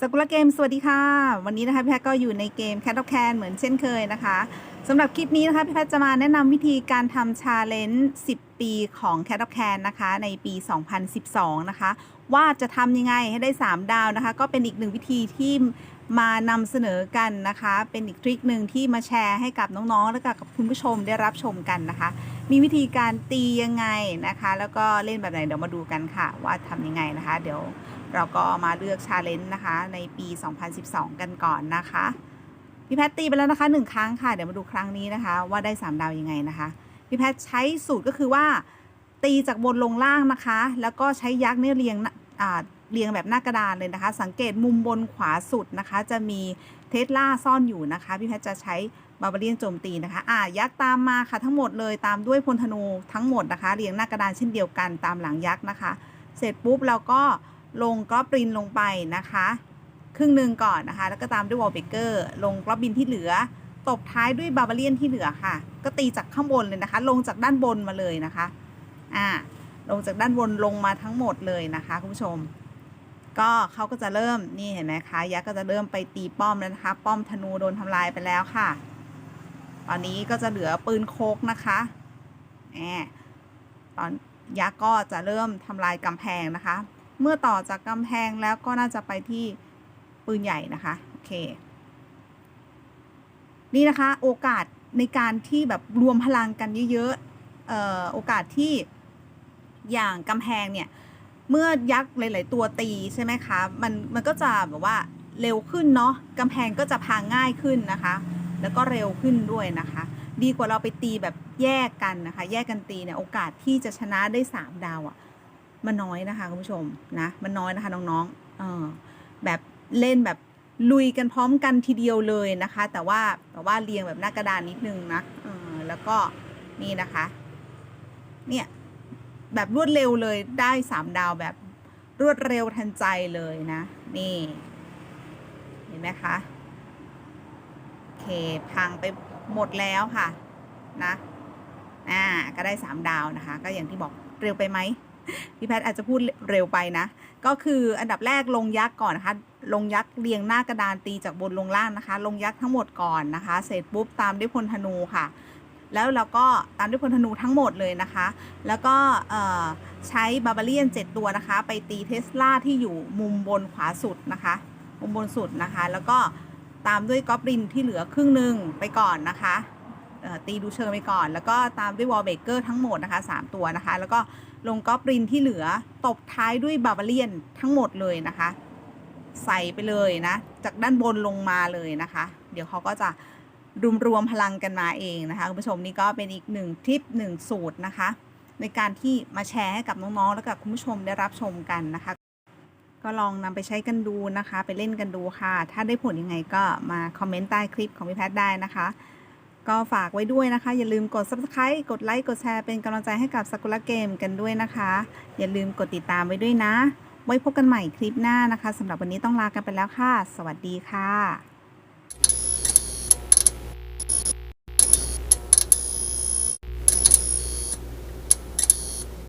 สกุลเกม สวัสดีค่ะ วันนี้นะคะพี่แพทก็อยู่ในเกม Cat of Can เหมือนเช่นเคยนะคะสำหรับคลิปนี้นะคะพี่แพทจะมาแนะนำวิธีการทำชาเลนจ์10 ปีของ Cat of Can นะคะ ในปี 2012 นะคะ ว่าจะทำยังไงให้ได้ 3 ดาวนะคะ ก็เป็นอีกหนึ่งวิธีที่มานำเสนอกันนะคะ เป็นอีกทริคหนึ่งที่มาแชร์ให้กับน้องๆ และกับคุณผู้ชมได้รับชมกันนะคะ มีวิธีการตียังไงนะคะ แล้วก็เล่นแบบไหนเดี๋ยวมาดูกันค่ะ ว่าทำยังไงนะคะ เดี๋ยวเราก็มาเลือกชาเลนจ์นะคะ ในปี 2012 กันก่อนนะคะพี่แพทตีไปแล้วนะคะหนึ่งครั้งค่ะ เดี๋ยวมาดูครั้งนี้นะคะ ว่าได้ 3 ดาวยังไงนะคะพี่แพทใช้สูตรก็คือว่า ตีจากบนลงล่างนะคะ แล้วก็ใช้ยักษ์เนี่ยเรียงน้าอ่าเรียงแบบหน้ากระดานเลยนะคะ สังเกตมุมบนขวาสุดนะคะ จะมี สลาซ่อนอยู่นะคะ พี่แพทย์จะใช้บาบาเลียนโจมตีนะคะ อ่ายักษ์ตามมาค่ะทั้งหมดเลยตามด้วยพลธนูทั้งหมดนะคะเรียงหน้ากระดานเช่นเดียวกันตามหลังยักษ์นะคะ เสร็จปุ๊บเราก็ลงกรอบรินลงไปนะคะ ครึ่งหนึ่งก่อนนะคะ แล้วก็ตามด้วยวอลเบเกอร์ลงกรอบบินที่เหลือ ตบท้ายด้วยบาบาเลียนที่เหลือค่ะ ก็ตีจากข้างบนเลยนะคะ ลงจากด้านบนมาเลยนะคะ อ่าลงจากด้านบนลงมาทั้งหมดเลยนะคะคุณผู้ชม ก็เขาก็จะเริ่มนี่เห็นไหมคะยักษ์ก็จะเริ่มไปตีป้อมแล้วนะคะ ป้อมธนูโดนทำลายไปแล้วค่ะ ตอนนี้ก็จะเหลือปืนโคกนะคะแหมตอนยักษ์ก็จะเริ่มทำลายกำแพงนะคะ เมื่อต่อจากกำแพงแล้วก็น่าจะไปที่ปืนใหญ่นะคะโอเค นี่นะคะโอกาสในการที่แบบรวมพลังกันเยอะๆออโอกาสที่อย่างกำแพงเนี่ย เมื่อยักษ์หลาย ๆ ตัวตีใช่ไหมคะ มันมันก็จะแบบว่าเร็วขึ้นเนาะกำแพงก็จะพังง่ายขึ้นนะคะ แล้วก็เร็วขึ้นด้วยนะคะ ดีกว่าเราไปตีแบบแยกกันนะคะ แยกกันตีเนี่ยโอกาสที่จะชนะได้ 3 ดาวอะ่ะมันน้อยนะคะคุณผู้ชมนะมันน้อยนะคะน้องๆเออแบบเล่นแบบลุยกันพร้อมกันทีเดียวเลยนะคะ แต่ว่าแต่ว่าเรียงแบบหน้ากระดานนิดนึงนะเออแล้วก็นี่นะคะ เนี่ย แบบรวดเร็วเลยได้สามดาวแบบรวดเร็วทันใจเลยนะ นี่ เห็นไหมคะโอเคพังไปหมดแล้วค่ะนะอ่าก็ได้สามดาวนะคะ ก็อย่างที่บอกเร็วไปไหมพี่แพทย์อาจจะพูดเร็วไปนะ ก็คืออันดับแรกลงยักษ์ก่อนนะคะ ลงยักษ์เรียงหน้ากระดานตีจากบนลงล่างนะคะ ลงยักษ์ทั้งหมดก่อนนะคะ เสร็จปุ๊บตามด้วยพลธนูค่ะ แล้วเราก็ตามด้วยพลธนูทั้งหมดเลยนะคะ แล้วก็ใช้บาบาเลียน 7 ตัวนะคะ ไปตีเทสลาที่อยู่มุมบนขวาสุดนะคะ มุมบนสุดนะคะ แล้วก็ตามด้วยกอบลินที่เหลือครึ่งหนึ่งไปก่อนนะคะตีดูเชิงไปก่อน แล้วก็ตามด้วยวอลเบเกอร์ทั้งหมดนะคะ 3 ตัวนะคะ แล้วก็ลงกอบลินที่เหลือตบท้ายด้วยบาบาเลียนทั้งหมดเลยนะคะ ใส่ไปเลยนะ จากด้านบนลงมาเลยนะคะ เดี๋ยวเขาก็จะ รวมรวมพลังกันมาเองนะคะคุณผู้ชมนี่ก็เป็นอีกหนึ่งทิปหนึ่งสูตรนะคะ ในการที่มาแชร์ให้กับน้องๆ และกับคุณผู้ชมได้รับชมกันนะคะ ก็ลองนำไปใช้กันดูนะคะ ไปเล่นกันดูค่ะ ถ้าได้ผลยังไงก็มาคอมเมนต์ใต้คลิปของพี่แพทย์ได้นะคะ ก็ฝากไว้ด้วยนะคะ อย่าลืมกด subscribe กดไลค์กดแชร์เป็นกำลังใจให้กับสกุลเกมกันด้วยนะคะ อย่าลืมกดติดตามไว้ด้วยนะ ไว้พบกันใหม่คลิปหน้านะคะสำหรับวันนี้ต้องลากันไปแล้วค่ะ สวัสดีค่ะ